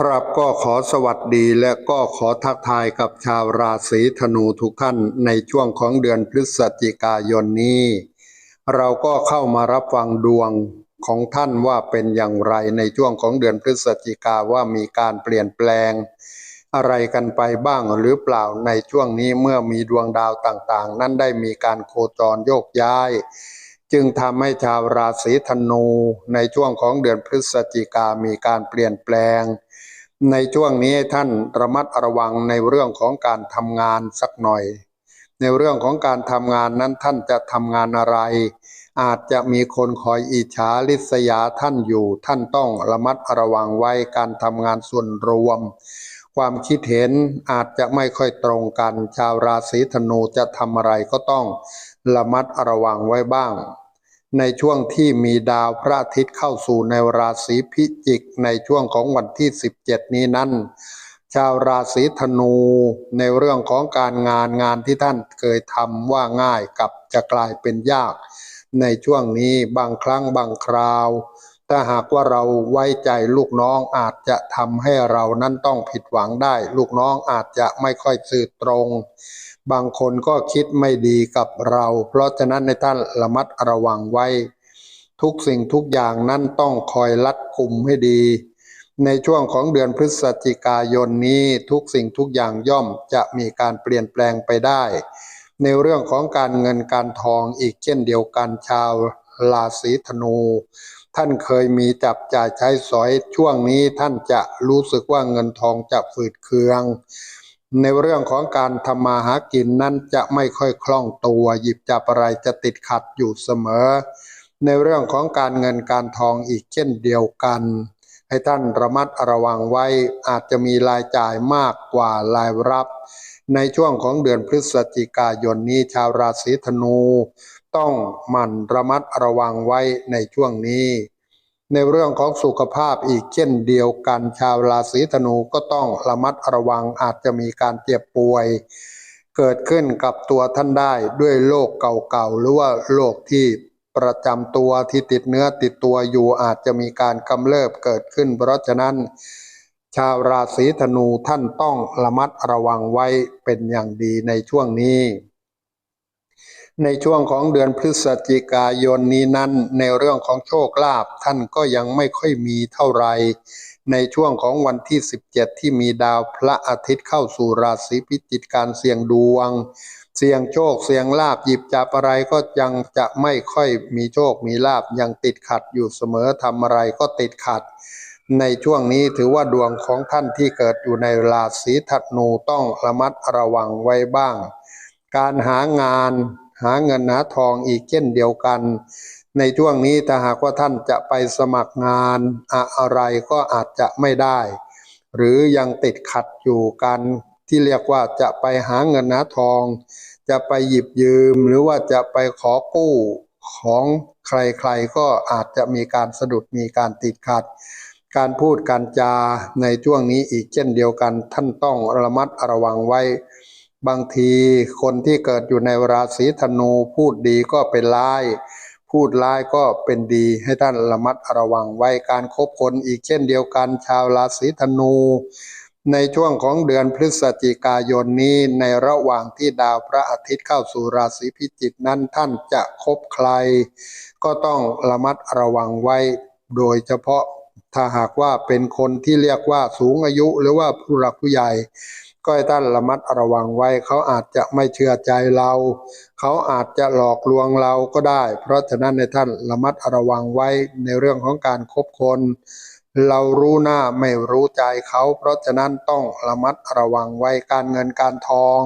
ครับก็ขอสวัสดีและก็ขอทักทายกับชาวราศีธนูทุกท่านในช่วงของเดือนพฤศจิกายนนี้ เราก็เข้ามารับฟังดวงของท่านว่าเป็นอย่างไรในช่วงของเดือนพฤศจิกาว่ามีการเปลี่ยนแปลง อะไรกันไปบ้างหรือเปล่าในช่วงนี้เมื่อมีดวงดาวต่างๆ นั้นได้มีการโคจรโยกย้าย จึงทำให้ชาวราศีธนูในช่วงของเดือนพฤศจิกามีการเปลี่ยนแปลง ในช่วงนี้ท่านระมัดระวังในเรื่องของการทำงานสักหน่อย ในเรื่องของการทำงานนั้นท่านจะทำงานอะไร อาจจะมีคนคอยอิจฉาริษยาท่านอยู่ ท่านต้องระมัดระวังไว้การทำงานส่วนรวม ความคิดเห็นอาจจะไม่ค่อยตรงกัน ชาวราศีธนูจะทำอะไรก็ต้องระมัดระวังไว้บ้าง ในช่วงที่มีดาวพระอาทิตย์เข้าสู่ในราศีพิจิก ในช่วงของวันที่ 17 นี้นั้น ชาวราศีธนูในเรื่องของการงานงานที่ท่านเคยทำว่าง่ายกับจะกลายเป็นยาก ในช่วงนี้บางครั้งบางคราว ถ้าหากว่าเราไว้ใจลูกน้องอาจจะทำให้เรานั้นต้องผิดหวังได้ ลูกน้องอาจจะไม่ค่อยสื่อตรง บางคนก็คิดไม่ดีกับเรา เพราะฉะนั้นในท่านระมัดระวังไว้ ทุกสิ่งทุกอย่างนั้นต้องคอยรัดกุมให้ดี ในช่วงของเดือนพฤศจิกายนนี้ทุกสิ่งทุกอย่างย่อมจะมีการเปลี่ยนแปลงไปได้ ในเรื่องของการเงินการทองอีกเช่นเดียวกันชาวราศีธนู ท่านเคยมีจับจ่ายใช้สอยช่วงนี้ท่านจะรู้สึกว่าเงินทองจะฝืดเคือง ในเรื่องของการทำมาหากินนั้นจะไม่ค่อยคล่องตัว หยิบจับอะไรจะติดขัดอยู่เสมอ ในเรื่องของการเงินการทองอีกเช่นเดียวกัน ให้ท่านระมัดระวังไว้อาจจะมีรายจ่ายมากกว่ารายรับ ในช่วงของเดือนพฤศจิกายนนี้ชาวราศีธนู ต้องหมั่นระมัดระวังไว้ในช่วงนี้ ในเรื่องของสุขภาพอีกเช่นเดียวกัน ชาวราศีธนูก็ต้องระมัดระวังอาจจะมีการเจ็บป่วย เกิดขึ้นกับตัวท่านได้ด้วยโรคเก่าๆหรือว่าโรคที่ประจำตัวที่ติดเนื้อติดตัวอยู่อาจจะมีการกำเริบเกิดขึ้น เพราะฉะนั้น ชาวราศีธนูท่านต้องระมัดระวังไว้เป็นอย่างดีในช่วงนี้ ในช่วงของเดือนพฤศจิกายนนี้นั้น ในเรื่องของโชคลาภท่านก็ยังไม่ค่อยมีเท่าไหร่ในช่วงของวันที่ 17 ที่มีดาวพระอาทิตย์เข้าสู่ราศีพิจิกการเสี่ยงดวง เสี่ยงโชคเสี่ยงลาบหยิบจับอะไรก็ยังจะไม่ค่อยมีโชคมีลาบยังติดขัดอยู่เสมอทำอะไรก็ติดขัด ในช่วงนี้ถือว่าดวงของท่านที่เกิดอยู่ในราศีธนูต้องระมัดระวังไว้บ้าง การหางาน หาเงินหาทองอีกเช่นเดียวกัน ในช่วงนี้ถ้าหากว่าท่านจะไปสมัครงานอะไรก็อาจจะไม่ได้ หรือยังติดขัดอยู่กันที่เรียกว่าจะไปหาเงินหาทอง จะไปหยิบยืมหรือว่าจะไปขอกู้ของใครๆก็อาจจะมีการสะดุดมีการติดขัด การพูดการจาในช่วงนี้อีกเช่นเดียวกัน ท่านต้องระมัดระวังไว้ บางทีคนที่เกิดอยู่ในราศีธนูพูดดีก็เป็นร้าย พูดร้ายก็เป็นดีให้ท่านระมัดระวังไว้การคบคนอีกเช่นเดียวกันชาวราศีธนู ในช่วงของเดือนพฤศจิกายนนี้ในระหว่างที่ดาวพระอาทิตย์เข้าสู่ราศีพิจิกนั้นท่านจะคบใคร ก็ต้องระมัดระวังไว้ โดยเฉพาะถ้าหากว่าเป็นคนที่เรียกว่าสูงอายุหรือว่าผู้หลักผู้ใหญ่ ก็ให้ท่านระมัดระวังไว้ เขาอาจจะไม่เชื่อใจเรา เขาอาจจะหลอกลวงเราก็ได้ เพราะฉะนั้นในท่านระมัดระวังไว้ในเรื่องของการคบคน เรารู้หน้าไม่รู้ใจเขา เพราะฉะนั้นต้องระมัดระวังไว้การเงินการทอง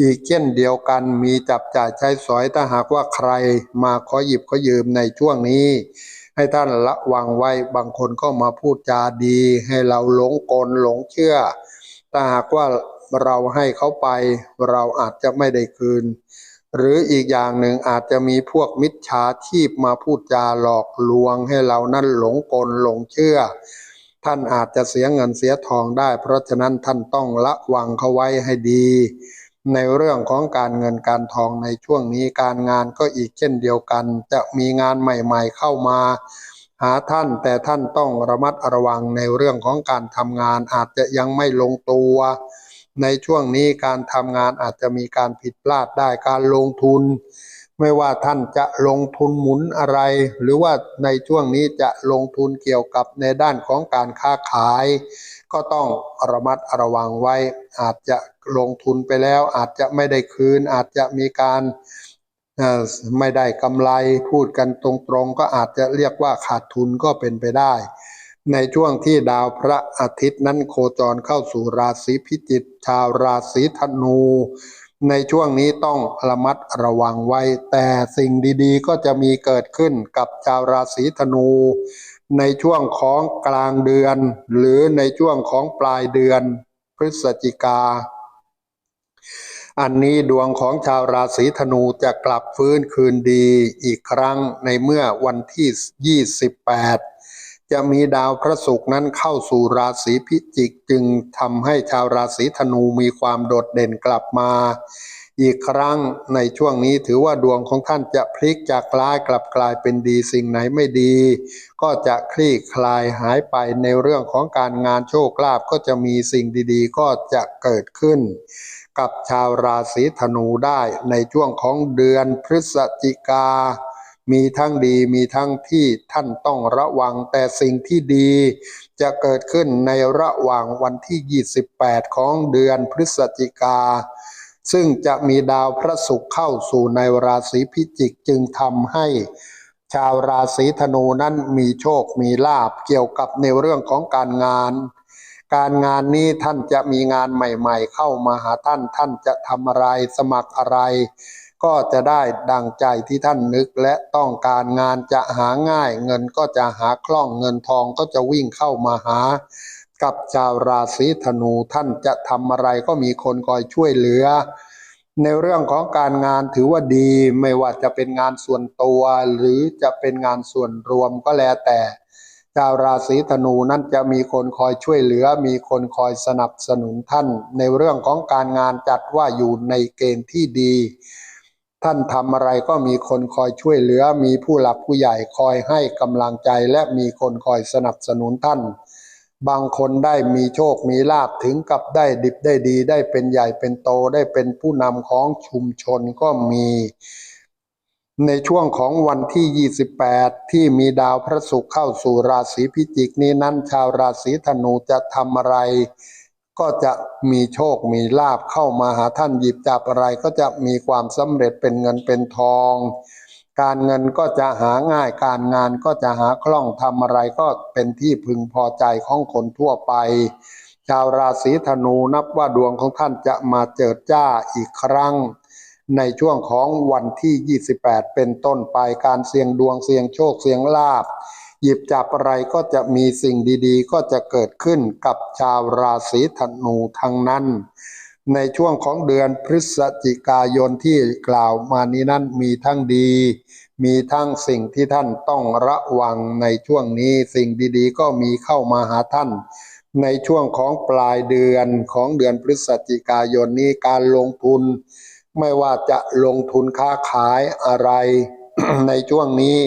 อีกเช่นเดียวกันมีจับจ่ายใช้สอยถ้าหากว่าใครมาขอหยิบขอยืมในช่วงนี้ให้ท่านระวังไว้บางคนก็มาพูดจาดี ให้เราหลงกลหลงเชื่อ ถ้าหากว่าเราให้เขาไปเราอาจจะไม่ได้คืน หรืออีกอย่างหนึ่งอาจจะมีพวกมิจฉาชีพมาพูดจาหลอกลวงให้เรานั้นหลงกลหลงเชื่อ ท่านอาจจะเสียเงินเสียทองได้ เพราะฉะนั้นท่านต้องระวังเขาไว้ให้ดี ในเรื่องของการเงินการทองในช่วงนี้การงานก็อีกเช่นเดียวกัน จะมีงานใหม่ ๆ เข้ามา หาท่านแต่ท่านต้องระมัดระวังในเรื่องของการทำงานอาจจะยังไม่ลงตัว ในช่วงนี้การทำงานอาจจะมีการผิดพลาดได้การลงทุน ไม่ว่าท่านจะลงทุนหมุนอะไร หรือว่าในช่วงนี้จะลงทุนเกี่ยวกับในด้านของการค้าขาย ก็ต้องระมัดระวังไว้ อาจจะลงทุนไปแล้ว อาจจะไม่ได้คืน อาจจะมีการ ไม่ได้กำไรพูดกันตรงๆ ก็อาจจะเรียกว่าขาดทุนก็เป็นไปได้ ในช่วงที่ดาวพระอาทิตย์นั้นโคจรเข้าสู่ราศีพิจิกชาวราศีธนู ในช่วงนี้ต้องระมัดระวังไว้ แต่สิ่งดีๆ ก็จะมีเกิดขึ้นกับชาวราศีธนู ในช่วงของกลางเดือน หรือในช่วงของปลายเดือนพฤศจิกา อันนี้ดวงของชาวราศีธนูจะกลับฟื้นคืนดีอีกครั้งในเมื่อวันที่ 28 จะมีดาวพระศุกร์นั้นเข้าสู่ราศีพิจิกจึงทำให้ชาวราศีธนูมีความโดดเด่นกลับมา อีกครั้งในช่วงนี้ถือว่าดวงของท่านจะพลิกจากร้ายกลับกลายเป็นดีสิ่งไหนไม่ดี ก็จะคลี่คลายหายไปในเรื่องของการงานโชคลาภก็จะมีสิ่งดีๆ ก็จะเกิดขึ้น กับชาวราศีธนูได้ในช่วงของเดือนพฤศจิกา มีทั้งดีมีทั้งที่ท่านต้องระวังแต่สิ่งที่ดี จะเกิดขึ้นในระหว่างวันที่ 28 ของเดือนพฤศจิกา ซึ่งจะมีดาวพระศุกร์เข้าสู่ในราศีพิจิกจึงทำให้ชาวราศีธนูนั้นมีโชคมีลาบเกี่ยวกับในเรื่องของการงาน การงานนี้ท่านจะมีงานใหม่ ๆ เข้ามาหาท่านท่านจะทำอะไรสมัครอะไร ก็จะได้ดังใจที่ท่านนึกและต้องการงานจะหาง่าย เงินก็จะหาคล่องเงินทองก็จะวิ่งเข้ามาหา กับชาวราศีธนูท่านจะทำอะไรก็มีคนคอยช่วยเหลือ ในเรื่องของการงานถือว่าดี ไม่ว่าจะเป็นงานส่วนตัว หรือจะเป็นงานส่วนรวมก็แล้วแต่ ชาวราศีธนูนั้นจะมีคนคอยช่วยเหลือ มีคนคอยสนับสนุนท่าน ในเรื่องของการงานจัดว่าอยู่ในเกณฑ์ที่ดี ท่านทำอะไรก็มีคนคอยช่วยเหลือ มีผู้หลักผู้ใหญ่คอยให้กำลังใจและมีคนคอยสนับสนุนท่าน บางคนได้มีโชคมีลาภถึงกับได้ดิบได้ดี ได้เป็นใหญ่เป็นโตได้เป็นผู้นำของชุมชนก็มี ในช่วงของวันที่ 28 ที่มีดาวพระศุกร์เข้าสู่ราศีพิจิกนี้นั้นชาวราศีธนูจะทำอะไร ก็จะมีโชคมีลาภเข้ามาหาท่านหยิบจับอะไรก็จะมีความสำเร็จเป็นเงินเป็นทอง การเงินก็จะหาง่ายการงานก็จะหาคล่องทำอะไรก็เป็นที่พึงพอใจของคนทั่วไป ชาวราศีธนูนับว่าดวงของท่านจะมาเจิดจ้าอีกครั้ง ในช่วงของวันที่ 28 เป็นต้นไปการเสี่ยงดวงเสี่ยงโชคเสี่ยงลาภหยิบจับอะไรก็จะมีสิ่งดีๆ ก็จะเกิดขึ้นกับชาวราศีธนูทั้งนั้น ในช่วงของเดือนพฤศจิกายนที่กล่าวมานี้นั้นมีทั้งดี มีทั้งสิ่งที่ท่านต้องระวังในช่วงนี้สิ่งดีๆ ก็มีเข้ามาหาท่านในช่วงของปลายเดือนของเดือนพฤศจิกายนนี้การลงทุน ไม่ว่าจะลงทุนค้าขายอะไรในช่วงนี้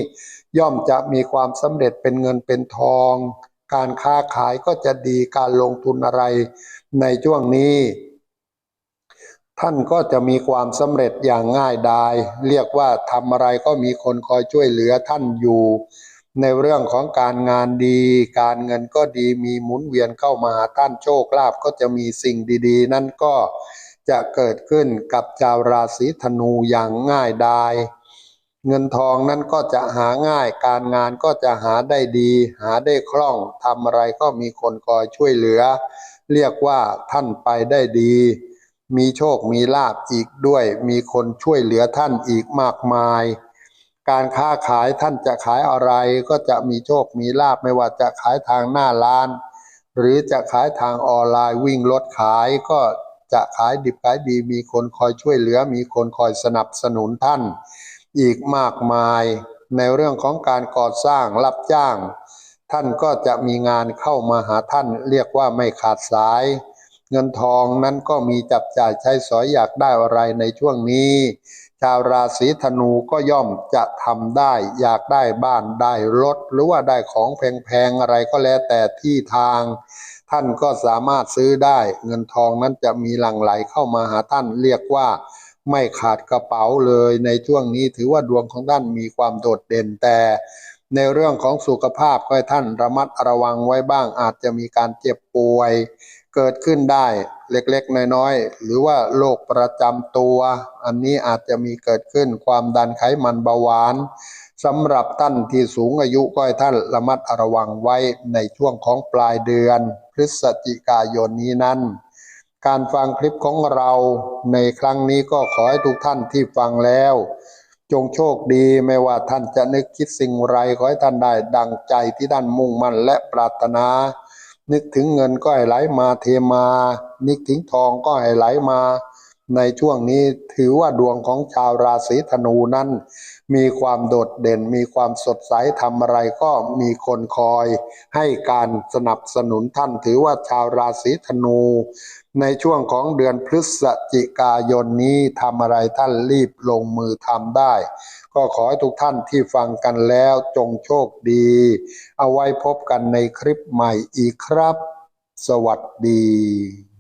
ย่อมจะมีความสำเร็จเป็นเงินเป็นทอง การค้าขายก็จะดีการลงทุนอะไร ในช่วงนี้ ท่านก็จะมีความสำเร็จอย่างง่ายดาย เรียกว่าทำอะไรก็มีคนคอยช่วยเหลือท่านอยู่ ในเรื่องของการงานดี การเงินก็ดีมีหมุนเวียนเข้ามาท่านโชคลาภก็จะมีสิ่งดี ๆ นั่นก็ จะเกิดขึ้นกับชาวราศีธนูอย่างง่ายดายเงินทองนั้นก็จะหาง่าย การงานก็จะหาได้ดี หาได้คล่องทำอะไรก็มีคนคอยช่วยเหลือ เรียกว่าท่านไปได้ดี มีโชคมีลาภอีกด้วย มีคนช่วยเหลือท่านอีกมากมาย การค้าขายท่านจะขายอะไรก็จะมีโชคมีลาภไม่ว่าจะขายทางหน้าร้าน หรือจะขายทางออนไลน์วิ่งรถขายก็ จะขายดิบขายดีมีคนคอยช่วยเหลือ มีคนคอยสนับสนุนท่าน อีกมากมายในเรื่องของการก่อสร้างรับจ้าง ท่านก็จะมีงานเข้ามาหาท่าน เรียกว่าไม่ขาดสาย เงินทองนั้นก็มีจับจ่ายใช้สอยอยากได้อะไรในช่วงนี้ ชาวราศีธนูก็ย่อมจะทำได้ อยากได้บ้านได้รถ หรือว่าได้ของแพงๆอะไรก็แล้วแต่ที่ทาง ท่านก็สามารถซื้อได้ เงินทองนั้นจะมีหลั่งไหลเข้ามาหาท่านเรียกว่าไม่ขาดกระเป๋าเลยในช่วงนี้ถือว่าดวงของท่านมีความโดดเด่นแต่ ในเรื่องของสุขภาพก็ให้ท่านระมัดระวังไว้บ้าง อาจจะมีการเจ็บป่วย เกิดขึ้นได้เล็กๆ น้อยๆ หรือว่าโรคประจำตัว อันนี้อาจจะมีเกิดขึ้นความดันไขมันเบาหวาน สำหรับท่านที่สูงอายุก็ให้ท่านระมัดระวังไว้ในช่วงของปลายเดือน พฤศจิกายนนี้นั้น การฟังคลิปของเราในครั้งนี้ก็ขอให้ทุกท่านที่ฟังแล้ว จงโชคดีไม่ว่าท่านจะนึกคิดสิ่งไรขอให้ท่านได้ดังใจที่ท่านมุ่งมั่นและปรารถนา นึกถึงเงินก็ให้ไหลมาเทมา นึกถึงทองก็ให้ไหลมา ในช่วงนี้ถือว่าดวงของชาวราศีธนูนั้น มีความโดดเด่นมีความสดใสทำอะไรก็มีคนคอย ให้การสนับสนุนท่านถือว่าชาวราศีธนู ในช่วงของเดือนพฤศจิกายนนี้ทำอะไรท่านรีบลงมือทำได้ ก็ขอให้ทุกท่านที่ฟังกันแล้วจงโชคดี เอาไว้พบกันในคลิปใหม่อีกครับ สวัสดี